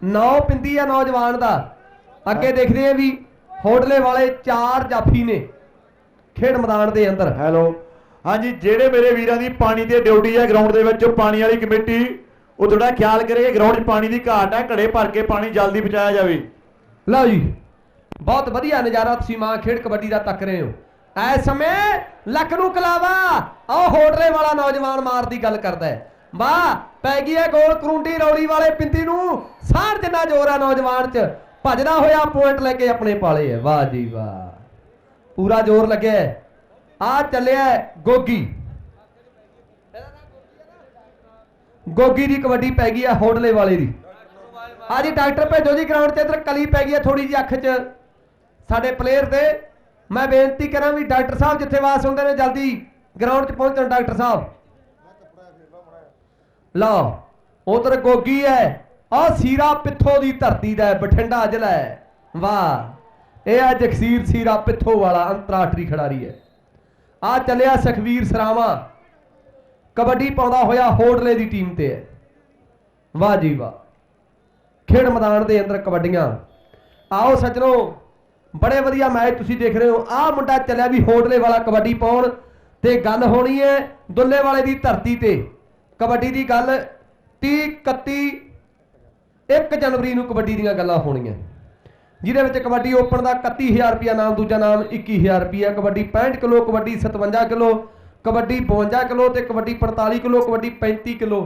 ਨੌ ਪਿੰਦੀ ਆ ਨੌਜਵਾਨ ਦਾ। ਅੱਗੇ ਦੇਖਦੇ ਆ ਵੀ ਹੋਟਲੇ ਵਾਲੇ ਚਾਰ ਜਾਫੀ ਨੇ ਖੇਡ ਮੈਦਾਨ ਦੇ ਅੰਦਰ। ਹੈਲੋ ਹਾਂਜੀ ਜਿਹੜੇ ਮੇਰੇ ਵੀਰਾਂ ਦੀ ਪਾਣੀ ਤੇ ਡਿਊਟੀ ਹੈ ਗਰਾਊਂਡ ਦੇ ਵਿੱਚ ਪਾਣੀ ਵਾਲੀ ਕਮੇਟੀ ਉਹ ਥੋੜਾ ਖਿਆਲ ਕਰੇ ਗਰਾਊਂਡ 'ਚ ਪਾਣੀ ਦੀ ਘਾਟ ਹੈ ਘੜੇ ਭਰ ਕੇ ਪਾਣੀ ਜਲਦੀ ਪਹੁੰਚਾਇਆ ਜਾਵੇ। ਲਓ ਜੀ ਬਹੁਤ ਵਧੀਆ ਨਜ਼ਾਰਾ ਤੁਸੀਂ ਮਾਂ ਖੇਡ ਕਬੱਡੀ ਦਾ ਤੱਕ ਰਹੇ ਹੋ। ਐ ਸਮੇਂ ਲੱਕ ਨੂੰ ਕਲਾਵਾ ਆਹ ਹੋਟਲੇ ਵਾਲਾ ਨੌਜਵਾਨ ਮਾਰ ਦੀ ਗੱਲ ਕਰਦਾ ਹੈ। ਵਾਹ ਪੈ ਗਈ ਹੈ ਗੋਲ ਕਰੂੰਡੀ ਰੌਲੀ ਵਾਲੇ ਪਿੰਦੀ ਨੂੰ। ਸਾਰ ਜਿੰਨਾ ਜ਼ੋਰ ਆ ਨੌਜਵਾਨ ਚ। ਭੱਜਦਾ ਹੋਇਆ ਪੁਆਇੰਟ ਲੈ ਕੇ ਆਪਣੇ ਪਾਲੇ ਹੈ ਵਾਹ ਜੀ ਵਾਹ। ਪੂਰਾ ਜ਼ੋਰ ਲੱਗਿਆ ਆ ਚੱਲਿਆ ਗੋਗੀ। ਗੋਗੀ ਦੀ ਕਬੱਡੀ ਪੈ ਗਈ ਹੈ ਹੋਟਲੇ ਵਾਲੇ ਦੀ। ਆ ਜੀ ਡਾਕਟਰ ਭੇਜੋ ਜੀ ਗਰਾਊਂਡ 'ਚ ਇਧਰ ਕਲੀ ਪੈ ਗਈ ਹੈ ਥੋੜੀ ਜਿਹੀ ਅੱਖ 'ਚ। ਸਾਡੇ ਪਲੇਅਰ ਦੇ। ਮੈਂ ਬੇਨਤੀ ਕਰਾਂ ਵੀ ਡਾਕਟਰ ਸਾਹਿਬ ਜਿੱਥੇ ਵਾਸ ਹੁੰਦੇ ਨੇ ਜਲਦੀ ਗਰਾਊਂਡ 'ਚ ਪਹੁੰਚਣ, ਡਾਕਟਰ ਸਾਹਿਬ। ਲਓ ਉਧਰ ਗੋਗੀ ਹੈ ਆ ਸੀਰਾ ਪਿੱਥੋ ਦੀ ਧਰਤੀ ਦਾ ਬਠਿੰਡਾ ਜ਼ਿਲ੍ਹਾ ਹੈ ਵਾਹ, ਇਹ ਆ ਜਗਸੀਰ ਸੀਰਾ ਪਿੱਥੋ ਵਾਲਾ ਅੰਤਰਰਾਸ਼ਟਰੀ ਖਿਡਾਰੀ ਹੈ ਆ ਚੱਲਿਆ ਸੁਖਵੀਰ ਸਰਾਵਾ। ਕਬੱਡੀ ਪਾਉਂਦਾ ਹੋਇਆ ਹੋਟਲੇ ਦੀ ਟੀਮ ਤੇ ਹੈ ਵਾਹ ਜੀ ਵਾਹ। ਖੇਡ ਮੈਦਾਨ ਦੇ ਅੰਦਰ ਕਬੱਡੀਆਂ। ਆਓ ਸੱਜਣੋ, ਬੜੇ ਵਧੀਆ ਮੈਚ ਤੁਸੀਂ ਦੇਖ ਰਹੇ ਹੋ। ਆਹ ਮੁੰਡਾ ਚੱਲਿਆ ਵੀ ਹੋਟਲੇ ਵਾਲਾ ਕਬੱਡੀ ਪਾਉਣ ਤੇ ਗੱਲ ਹੋਣੀ ਹੈ ਦੁੱਲੇ ਵਾਲੇ ਦੀ ਧਰਤੀ ਤੇ। ਕਬੱਡੀ ਦੀ ਗੱਲ 30 31 1 ਜਨਵਰੀ ਨੂੰ ਕਬੱਡੀ ਦੀਆਂ ਗੱਲਾਂ ਹੋਣੀਆਂ। ਜਿਹਦੇ ਵਿੱਚ ਕਬੱਡੀ ਓਪਨ ਦਾ 31000 ਰੁਪਿਆ ਨਾਮ ਦੂਜਾ ਨਾਮ 21000 ਰੁਪਿਆ kabaddi 65 kilo kabaddi 57 kilo kabaddi 52 kilo ਤੇ ਕਬੱਡੀ 45 ਕਿਲੋ ਕਬੱਡੀ 35 ਕਿਲੋ।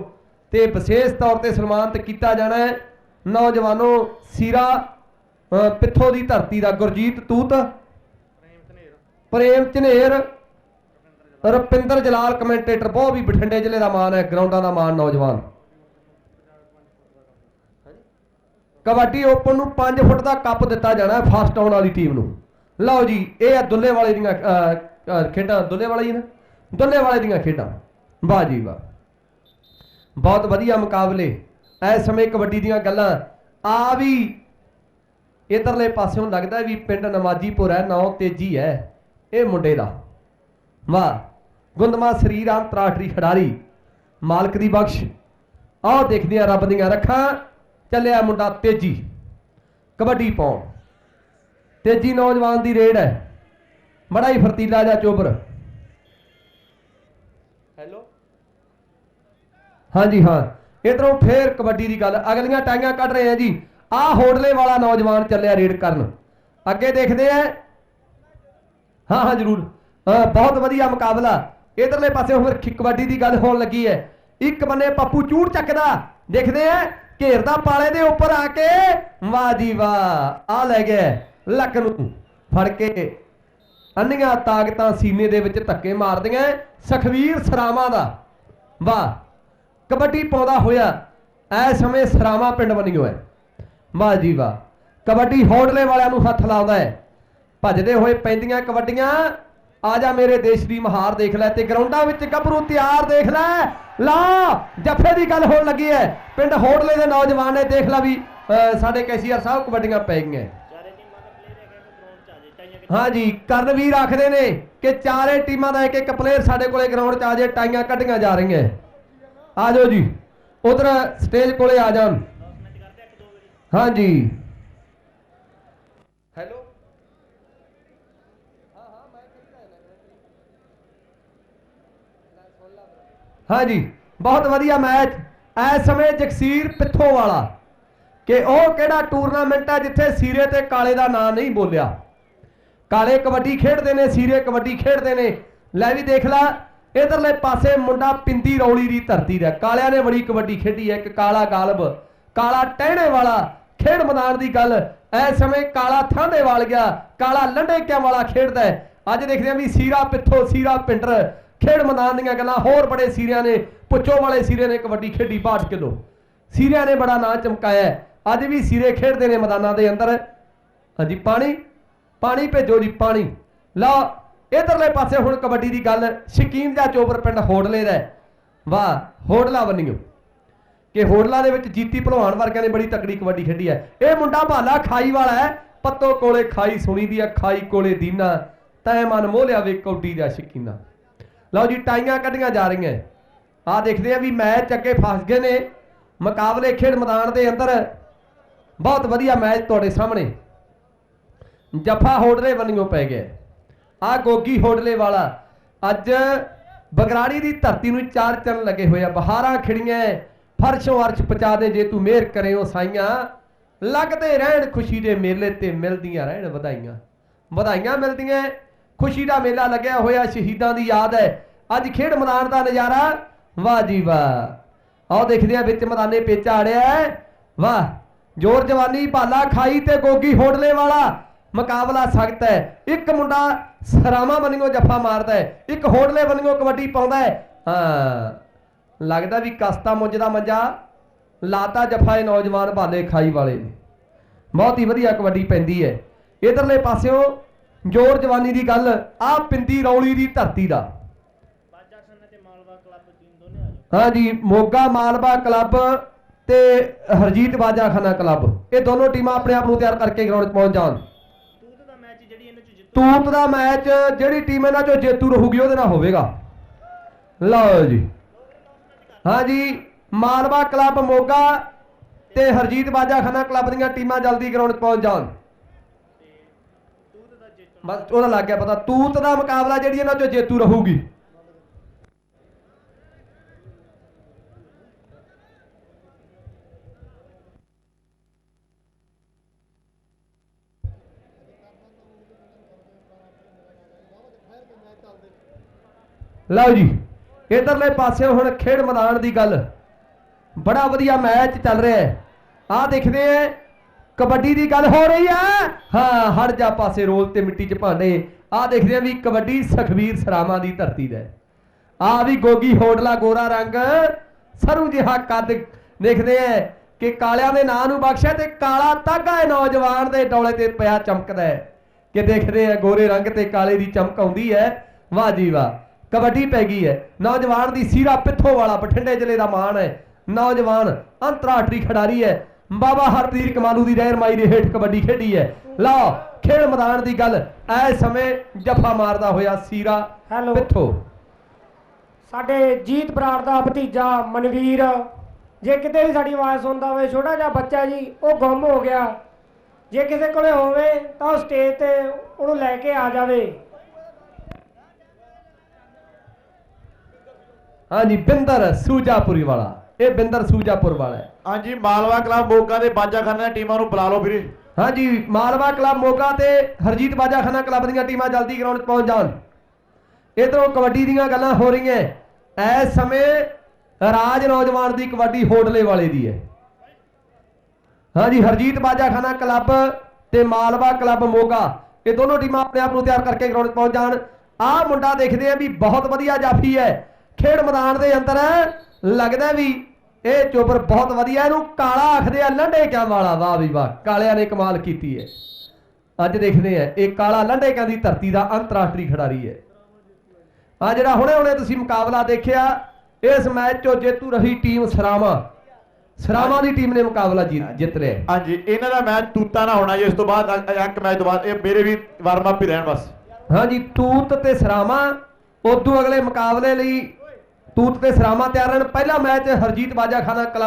ਤੇ ਵਿਸ਼ੇਸ਼ ਤੌਰ ਤੇ ਸਨਮਾਨਿਤ ਕੀਤਾ ਜਾਣਾ ਹੈ ਨੌਜਵਾਨੋ ਸੀਰਾ ਅ, ਪਿੱਥੋਂ ਦੀ ਧਰਤੀ ਦਾ ਗੁਰਜੀਤ ਤੂਤ ਪ੍ਰੇਮ ਝਨੇਰ ਰੁਪਿੰਦਰ ਜਲਾਲ ਕਮੈਂਟੇਟਰ, ਬਹੁਤ ਵੀ ਬਠਿੰਡੇ ਜ਼ਿਲ੍ਹੇ ਦਾ ਮਾਣ ਹੈ, ਗਰਾਊਂਡਾਂ ਦਾ ਮਾਣ ਨੌਜਵਾਨ। ਕਬੱਡੀ ਓਪਨ ਨੂੰ 5 ਫੁੱਟ ਦਾ ਕੱਪ ਦਿੱਤਾ ਜਾਣਾ ਹੈ ਫਸਟ ਆਉਣ ਵਾਲੀ ਟੀਮ ਨੂੰ। ਲਓ ਜੀ, ਇਹ ਆ ਦੁੱਲੇ ਵਾਲੇ ਦੀਆਂ ਖੇਡਾਂ ਦੁੱਲੇ ਵਾਲੇ ਹੀ ਨਾ? ਦੁੱਲੇ ਵਾਲੇ ਦੀਆਂ ਖੇਡਾਂ। ਵਾਹ ਜੀ ਵਾਹ। ਬਹੁਤ ਵਧੀਆ ਮੁਕਾਬਲੇ। ਇਸ ਸਮੇਂ ਕਬੱਡੀ ਦੀਆਂ ਗੱਲਾਂ। ਆ ਵੀ ਇਧਰਲੇ ਪਾਸਿਓਂ ਲੱਗਦਾ ਵੀ ਪਿੰਡ ਨਮਾਜੀਪੁਰ ਹੈ, ਨੌ ਤੇਜੀ ਹੈ, ਇਹ ਮੁੰਡੇ ਦਾ। ਵਾਹ। ਗੁੰਦਮਾ ਸਰੀਰ ਅੰਤਰਾਸ਼ਟਰੀ ਖਿਡਾਰੀ ਮਾਲਕ ਦੀ ਬਖਸ਼। ਆਹ ਦੇਖਦੇ ਆ ਰੱਬ ਦੀਆਂ ਰੱਖਾਂ ਚੱਲਿਆ ਮੁੰਡਾ ਤੇਜੀ। ਕਬੱਡੀ ਪਾਉਣ। ਤੇਜੀ ਨੌਜਵਾਨ ਦੀ ਰੇਡ ਹੈ। ਬੜਾ ਹੀ ਫਰਤੀਲਾ ਜਿਹਾ ਚੋਬਰ। ਹੈਲੋ? ਹਾਂਜੀ ਹਾਂ। ਇਧਰੋਂ ਫੇਰ ਕਬੱਡੀ ਦੀ ਗੱਲ। ਅਗਲੀਆਂ ਟਾਈਆਂ ਕੱਢ ਰਹੇ ਆ ਜੀ। ਆਹ ਹੋਟਲੇ ਵਾਲਾ ਨੌਜਵਾਨ ਚੱਲਿਆ ਰੇਡ ਕਰਨ। ਅੱਗੇ ਦੇਖਦੇ ਆ। ਹਾਂ ਹਾਂ ਜਰੂਰ। ਬਹੁਤ ਵਧੀਆ ਮੁਕਾਬਲਾ। ਇਧਰਲੇ ਪਾਸੇ ਹੁਣ ਖਿ- ਕਬੱਡੀ ਦੀ ਗੱਲ ਹੋਣ ਲੱਗੀ ਹੈ। ਇੱਕ ਬੰਨੇ ਪੱਪੂ ਚੂੜ ਚੱਕਦਾ। ਦੇਖਦੇ ਆ ਘੇਰਦਾ ਪਾਲੇ ਦੇ ਉੱਪਰ ਆ ਕੇ ਵਾਹ ਜੀ ਵਾਹ। ਆ ਲੈ ਗਿਆ ਲੱਕ ਨੂੰ। ਫੜ ਕੇ ਅੰਨੀਆਂ ਤਾਕਤਾਂ ਸੀਨੇ ਦੇ ਵਿੱਚ ਧੱਕੇ ਮਾਰਦੀਆਂ ਸਖਵੀਰ ਸਰਾਵਾਂ ਦਾ। ਵਾਹ, ਕਬੱਡੀ ਪਾਉਂਦਾ ਹੋਇਆ ਐ ਸਮੇਂ ਸਰਾਵਾਂ ਪਿੰਡ ਬਣੀ ਹੈ ਵਾਹ ਜੀ ਵਾਹ। ਕਬੱਡੀ ਹੋਟਲੇ ਵਾਲਿਆਂ ਨੂੰ ਹੱਥ ਲਾਉਂਦਾ ਹੈ। ਭੱਜਦੇ ਹੋਏ ਪੈਂਦੀਆਂ ਕਬੱਡੀਆਂ ਆ ਜਾ ਮੇਰੇ ਦੇਸ਼ ਦੀ ਮਹਾਰ ਦੇਖ ਲੈ ਤੇ ਗਰਾਊਂਡਾਂ ਵਿੱਚ ਗੱਭਰੂ ਤਿਆਰ ਦੇਖ ਲੈ। ਲਾ ਜੱਫੇ ਦੀ ਗੱਲ ਹੋਣ ਲੱਗੀ ਹੈ ਪਿੰਡ ਹੋਟਲੇ ਦੇ ਨੌਜਵਾਨ ਨੇ ਦੇਖ ਲਾ ਵੀ ਅਹ, ਸਾਡੇ ਕੈਸੀਆਰ ਸਾਹਿਬ ਕਬੱਡੀਆਂ ਪੈ ਗਈਆਂ। ਹਾਂ ਜੀ ਕਰਨਵੀਰ ਆਖਦੇ ਨੇ ਕਿ ਚਾਰੇ ਟੀਮਾਂ ਦਾ ਇੱਕ ਇੱਕ ਪਲੇਅਰ ਸਾਡੇ ਕੋਲੇ ਗਰਾਊਂਡ 'ਚ ਆ ਜੇ ਟਾਈਆਂ ਕੱਢੀਆਂ ਜਾ ਰਹੀਆਂ। ਆ ਜਾਓ ਜੀ ਉਧਰ ਸਟੇਜ ਕੋਲੇ ਆ ਜਾਣ। ਹਾਂ ਜੀ ਹੈਲੋ ਹਾਂਜੀ, ਬਹੁਤ ਵਧੀਆ ਮੈਚ। ਇਸ ਸਮੇਂ ਜਗਸੀਰ ਪਿੱਥੋਂ ਵਾਲਾ ਕਿ ਉਹ ਕਿਹੜਾ ਟੂਰਨਾਮੈਂਟ ਹੈ ਜਿੱਥੇ ਸੀਰੇ ਤੇ ਕਾਲੇ ਦਾ ਨਾਂ ਨਹੀਂ ਬੋਲਿਆ। ਕਾਲੇ ਕਬੱਡੀ ਖੇਡਦੇ ਨੇ, ਸੀਰੇ ਕਬੱਡੀ ਖੇਡਦੇ ਨੇ। ਲੈ ਵੀ ਦੇਖ ਲੈ, ਇਧਰਲੇ ਪਾਸੇ ਮੁੰਡਾ ਪਿੰਦੀ ਰੌਲੀ ਦੀ ਧਰਤੀ ਦਾ ਕਾਲਿਆਂ ਨੇ ਬੜੀ ਕਬੱਡੀ ਖੇਡੀ ਹੈ, ਇੱਕ ਕਾਲਾ ਗਾਲਬ ਕਾਲਾ ਟਹਿਣੇ ਵਾਲਾ ਖੇਡ ਮੈਦਾਨ ਦੀ ਗੱਲ। ਐ ਸਮੇਂ ਕਾਲਾ ਥਾਂਦੇ ਵਾਲ ਗਿਆ, ਕਾਲਾ ਲੰਡੇਕਿਆਂ ਵਾਲਾ ਖੇਡਦਾ ਹੈ। ਅੱਜ ਦੇਖਦੇ ਹਾਂ ਵੀ ਸੀਰਾ ਪਿੱਥੋ, ਸੀਰਾ ਪਿੰਡਰ ਖੇਡ ਮੈਦਾਨ ਦੀਆਂ ਗੱਲਾਂ ਹੋਰ ਬੜੇ ਸੀਰਿਆਂ ਨੇ, ਪੁੱਛੋ ਵਾਲੇ ਸੀਰੇ ਨੇ ਕਬੱਡੀ ਖੇਡੀ 62 ਕਿਲੋ ਸੀਰਿਆਂ ਨੇ ਬੜਾ ਨਾਂ ਚਮਕਾਇਆ ਅੱਜ ਵੀ ਸੀਰੇ ਖੇਡਦੇ ਨੇ ਮੈਦਾਨਾਂ ਦੇ ਅੰਦਰ। ਹਾਂਜੀ, ਪਾਣੀ? ਪਾਣੀ ਭੇਜੋ ਜੀ, ਪਾਣੀ। ਲਓ, ਇਧਰਲੇ ਪਾਸੇ ਹੁਣ ਕਬੱਡੀ ਦੀ ਗੱਲ, ਸ਼ਕੀਨ ਦਾ ਚੋਬਰ ਪਿੰਡ ਹੋੜਲੇ ਦਾ ਵਾਹ ਹੋੜਲਾ ਬੰਨਿਓ। ਕਿ ਹੋੜਲਾ ਦੇ ਵਿੱਚ ਜੀਤੀ ਭਲਵਾਨ ਵਰਗਿਆਂ ਨੇ ਬੜੀ ਤਕੜੀ ਕਬੱਡੀ ਖੇਡੀ ਹੈ। ਇਹ ਮੁੰਡਾ ਭਾਲਾ ਖਾਈ ਵਾਲਾ ਹੈ, ਪੱਤੋ ਕੋਲੇ ਖਾਈ ਸੁਣੀ ਦੀ ਹੈ, ਖਾਈ ਕੋਲੇ ਦੀਨਾ। ਤੈ ਮਨ ਮੋਹ ਲਿਆ ਵੇ ਕੌਡੀ ਦਾ ਸ਼ਕੀਨਾ। ਲਓ ਜੀ, ਟਾਈਆਂ ਕੱਢੀਆਂ ਜਾ ਰਹੀਆਂ ਆਹ ਦੇਖਦੇ ਆ ਵੀ ਮੈਚ ਅੱਗੇ ਫਸ ਗਏ ਨੇ। ਮੁਕਾਬਲੇ ਖੇਡ ਮੈਦਾਨ ਦੇ ਅੰਦਰ ਬਹੁਤ ਵਧੀਆ ਮੈਚ ਤੁਹਾਡੇ ਸਾਹਮਣੇ। ਜਫਾ ਹੋਟਲੇ ਬੰਨਿਓ ਪੈ ਗਿਆ। ਆ ਗੋਗੀ ਹੋਟਲੇ ਵਾਲਾ। ਅੱਜ ਬਗਰਾੜੀ ਦੀ ਧਰਤੀ ਨੂੰ ਚਾਰ ਚਰਨ ਲੱਗੇ ਹੋਏ ਆ। ਬਹਾਰਾਂ ਖਿੜੀਆਂ ਫਰਸ਼ੋਂ ਅਰਸ਼ ਪਚਾ ਦੇ, ਜੇ ਤੂੰ ਮਿਹਰ ਕਰਿਓ ਸਾਈਆਂ। ਲੱਗਦੇ ਰਹਿਣ ਖੁਸ਼ੀ ਦੇ ਮੇਲੇ ਤੇ ਮਿਲਦੀਆਂ ਰਹਿਣ ਵਧਾਈਆਂ। ਵਧਾਈਆਂ ਮਿਲਦੀਆਂ ਖੁਸ਼ੀ ਦਾ ਮੇਲਾ ਲੱਗਿਆ ਹੋਇਆ, ਸ਼ਹੀਦਾਂ ਦੀ ਯਾਦ ਹੈ। ਅੱਜ ਖੇਡ ਮੈਦਾਨ ਦਾ ਨਜ਼ਾਰਾ ਵਾਹ ਜੀ ਵਾਹ। ਆਓ ਦੇਖਦੇ ਆ ਵਿੱਚ ਮੈਦਾਨੇ ਪੇਚਾ ਆੜਿਆ ਹੈ। ਵਾਹ, ਜੋਰ ਜਵਾਨੀ ਭਾਲਾ ਖਾਈ ਤੇ ਗੋਗੀ ਹੋਟਲੇ ਵਾਲਾ। ਮੁਕਾਬਲਾ ਸਖਤ ਹੈ। ਇੱਕ ਮੁੰਡਾ ਸਰਾਮਾ ਬੰਨਿਓ ਜੱਫਾ ਮਾਰਦਾ ਹੈ। ਇੱਕ ਹੋਟਲੇ ਬੰਨਿਓ ਕਬੱਡੀ ਪਾਉਂਦਾ ਹੈ। ਹਾਂ, ਲੱਗਦਾ ਵੀ ਕਸਤਾ ਮੁੰਜ ਦਾ ਮੰਜਾ ਲਾਤਾ ਜੱਫਾ ਇਹ ਨੌਜਵਾਨ ਭਾਲੇ ਖਾਈ ਵਾਲੇ ਨੇ। ਬਹੁਤ ਹੀ ਵਧੀਆ ਕਬੱਡੀ ਪੈਂਦੀ ਹੈ। ਇਧਰਲੇ ਪਾਸਿਓਂ ਜੋਰ ਜਵਾਨੀ ਦੀ ਗੱਲ ਆ ਪਿੰਦੀ ਰੌਲੀ ਦੀ ਧਰਤੀ ਦਾ। ਬਾਜਾਖਾਨਾ ਤੇ ਹਾਂਜੀ, ਮੋਗਾ ਮਾਲਵਾ ਕਲੱਬ ਤੇ ਹਰਜੀਤ ਬਾਜਾਖਾਨਾ ਕਲੱਬ। ਇਹ ਦੋਨੋਂ ਟੀਮਾਂ ਆਪਣੇ ਆਪ ਨੂੰ ਤਿਆਰ ਕਰਕੇ ਗਰਾਊਂਡ 'ਚ ਪਹੁੰਚ ਜਾਣ। ਤੂਤ ਦਾ ਮੈਚ, ਜਿਹੜੀ ਟੀਮ ਇਹਨਾਂ ਚੋਂ ਜੇਤੂ ਰਹੂਗੀ, ਉਹਦੇ ਨਾਲ ਹੋਵੇਗਾ। ਲਓ ਜੀ। ਹਾਂਜੀ, ਮਾਲਵਾ ਕਲੱਬ ਮੋਗਾ ਤੇ ਹਰਜੀਤ ਬਾਜਾਖਾਨਾ ਕਲੱਬ ਦੀਆਂ ਟੀਮਾਂ ਜਲਦੀ ਗਰਾਊਂਡ 'ਚ ਪਹੁੰਚ ਜਾਣ। ਬਸ ਉਹਦਾ ਲੱਗ ਗਿਆ ਪਤਾ। ਤੂਤ ਦਾ ਮੁਕਾਬਲਾ ਜਿਹੜੀ ਇਹਨਾਂ ਚੋਂ ਜੇਤੂ ਰਹੂਗੀ। ਲਓ ਜੀ, ਇਧਰਲੇ ਪਾਸੇ ਹੁਣ ਖੇਡ ਮੈਦਾਨ ਦੀ ਗੱਲ। ਬੜਾ ਵਧੀਆ ਮੈਚ ਚੱਲ ਰਿਹਾ ਹੈ। ਆਹ ਦੇਖਦੇ ਆ ਕਬੱਡੀ ਦੀ ਗੱਲ ਹੋ ਰਹੀ ਹੈ ਹਾਂ ਹਟ ਜਾ ਪਾਸੇ ਰੋਲ ਤੇ ਮਿੱਟੀ 'ਚ ਭਾਂਡੇ। ਆਹ ਦੇਖਦੇ ਆ ਵੀ ਕਬੱਡੀ ਸਖਵੀਰ ਸਰਾਮਾ ਦੀ ਧਰਤੀ ਦਾ ਹੈ। ਵੀ ਗੋਗੀ ਹੋਡਲਾ ਗੋਰਾ ਰੰਗ। ਸਰੂ ਜਿਹਾ ਕੱਦ ਦੇਖਦੇ ਆ ਕਿ ਕਾਲਿਆਂ ਦੇ ਨਾਂ ਨੂੰ ਬਖਸ਼ਿਆ ਤੇ ਕਾਲਾ ਤਾਗਾ ਹੈ ਨੌਜਵਾਨ ਦੇ ਡੋਲੇ ਤੇ ਪਿਆ ਚਮਕਦਾ ਹੈ। ਕਿ ਦੇਖਦੇ ਆ ਗੋਰੇ ਰੰਗ ਤੇ ਕਾਲੇ ਦੀ ਚਮਕ ਆਉਂਦੀ ਹੈ। ਵਾਹ ਜੀ ਵਾਹ, ਕਬੱਡੀ ਪੈ ਗਈ ਹੈ। ਨੌਜਵਾਨ ਦੀ ਸੀਰਾ ਪਿੱਥੋਂ ਵਾਲਾ ਬਠਿੰਡੇ ਜ਼ਿਲ੍ਹੇ ਦਾ ਮਾਣ ਹੈ। ਨੌਜਵਾਨ ਅੰਤਰਰਾਸ਼ਟਰੀ ਖਿਡਾਰੀ ਹੈ। ਬਾਬਾ ਹਰਦੀਰ ਕਮਾਲੂ ਦੀ ਰਹਿਨਮਾਈ ਦੇ ਹੇਠ ਕਬੱਡੀ ਖੇਡੀ ਹੈ। ਲਓ ਖੇਡ ਮੈਦਾਨ ਦੀ ਗੱਲ ਐ ਸਮੇਂ ਜੱਫਾ ਮਾਰਦਾ ਹੋਇਆ ਸੀਰਾ। ਪਿੱਥੋਂ ਸਾਡੇ ਜੀਤ ਬਰਾੜ ਦਾ ਭਤੀਜਾ ਮਨਵੀਰ ਜੇ ਕਿਤੇ ਵੀ ਸਾਡੀ ਆਵਾਜ਼ ਸੁਣਦਾ ਹੋਵੇ ਛੋਟਾ ਜਿਹਾ ਬੱਚਾ ਜੀ ਉਹ ਗੁੰਮ ਹੋ ਗਿਆ। ਜੇ ਕਿਸੇ ਕੋਲੇ ਹੋਵੇ ਤਾਂ ਉਹ ਸਟੇਜ ਤੇ ਉਹਨੂੰ ਲੈ ਕੇ ਆ ਜਾਵੇ। ਹਾਂਜੀ ਬਿੰਦਰ ਸੂਜਾਪੁਰੀ ਵਾਲਾ। ਇਹ ਬਿੰਦਰ ਸੂਜਾਪੁਰ ਵਾਲਾ ਹੈ। ਹਾਂਜੀ, ਮਾਲਵਾ ਕਲੱਬ ਮੋਗਾ ਦੇ ਬਾਜਾਖਾਨਾ ਟੀਮਾਂ ਨੂੰ ਬੁਲਾ ਲਓ ਵੀਰੇ। ਹਾਂਜੀ, ਮਾਲਵਾ ਕਲੱਬ ਮੋਗਾ ਤੇ ਹਰਜੀਤ ਬਾਜਾਖਾਨਾ ਕਲੱਬ ਦੀਆਂ ਟੀਮਾਂ ਜਲਦੀ ਗਰਾਊਂਡ 'ਚ ਪਹੁੰਚ ਜਾਣ। ਇਧਰੋਂ ਕਬੱਡੀ ਦੀਆਂ ਗੱਲਾਂ ਹੋ ਰਹੀਆਂ। ਐਸ ਸਮੇਂ ਰਾਜ ਨੌਜਵਾਨ ਦੀ ਕਬੱਡੀ ਹੋਡਲੇ ਵਾਲੇ ਦੀ ਹੈ। ਹਾਂਜੀ, ਹਰਜੀਤ ਬਾਜਾਖਾਨਾ ਕਲੱਬ ਤੇ ਮਾਲਵਾ ਕਲੱਬ ਮੋਗਾ, ਇਹ ਦੋਨੋਂ ਟੀਮਾਂ ਆਪਣੇ ਆਪ ਨੂੰ ਤਿਆਰ ਕਰਕੇ ਗਰਾਊਂਡ 'ਚ ਪਹੁੰਚ ਜਾਣ। ਆਹ ਮੁੰਡਾ ਦੇਖਦੇ ਆ ਵੀ ਬਹੁਤ ਵਧੀਆ ਜਾਫੀ ਹੈ। ਖੇਡ ਮੈਦਾਨ ਦੇ ਅੰਦਰ ਲੱਗਦਾ ਵੀ ਇਹ ਚੋਬਰ ਬਹੁਤ ਵਧੀਆ ਇਹਨੂੰ ਕਾਲਾ ਆਖਦੇ ਆ ਲੰਡੇ ਕਿਆਂ ਵਾਲਾ। ਵਾਹ ਵੀ ਵਾਹ ਕਾਲਿਆਂ ਨੇ ਕਮਾਲ ਕੀਤੀ ਹੈ ਅੱਜ ਦੇਖਦੇ ਆ ਇਹ ਕਾਲਾ ਲੰਡੇ ਕਿਆਂ ਦੀ ਧਰਤੀ ਦਾ ਅੰਤਰਰਾਸ਼ਟਰੀ ਖਿਡਾਰੀ ਹੈ ਆ ਜਿਹੜਾ ਹੁਣੇ ਹੁਣੇ ਤੁਸੀਂ ਮੁਕਾਬਲਾ ਦੇਖਿਆ ਇਸ ਮੈਚ ਚੋਂ ਜੇਤੂ ਰਹੀ ਟੀਮ ਸਰਾਮਾ। ਸਰਾਮਾ ਦੀ ਟੀਮ ਨੇ ਮੁਕਾਬਲਾ ਜਿੱਤ ਲਿਆ। ਹਾਂਜੀ ਇਹਨਾਂ ਦਾ ਮੈਚ ਤੂਤਾ ਨਾ ਹੋਣਾ ਜੀ ਇਸ ਤੋਂ ਬਾਅਦ ਅੰਕ ਮੈਚ ਤੋਂ ਬਾਅਦ ਇਹ ਮੇਰੇ ਵੀ ਵਾਰਮ ਅਪ ਹੀ ਰਹਿਣ ਬਸ। ਹਾਂਜੀ ਤੂਤ ਤੇ ਸਰਾਮਾ ਉਦੋਂ ਅਗਲੇ ਮੁਕਾਬਲੇ ਲਈ ਤੂਤ ਤੇ ਸਰਾਮਾ ਤਿਆਰ ਹਨ ਪਹਿਲਾ ਮੈਚ ਹਰਜੀਤ ਬਾਜਾ ਬਾਜਾਖਾਨਾ ਕਲਾ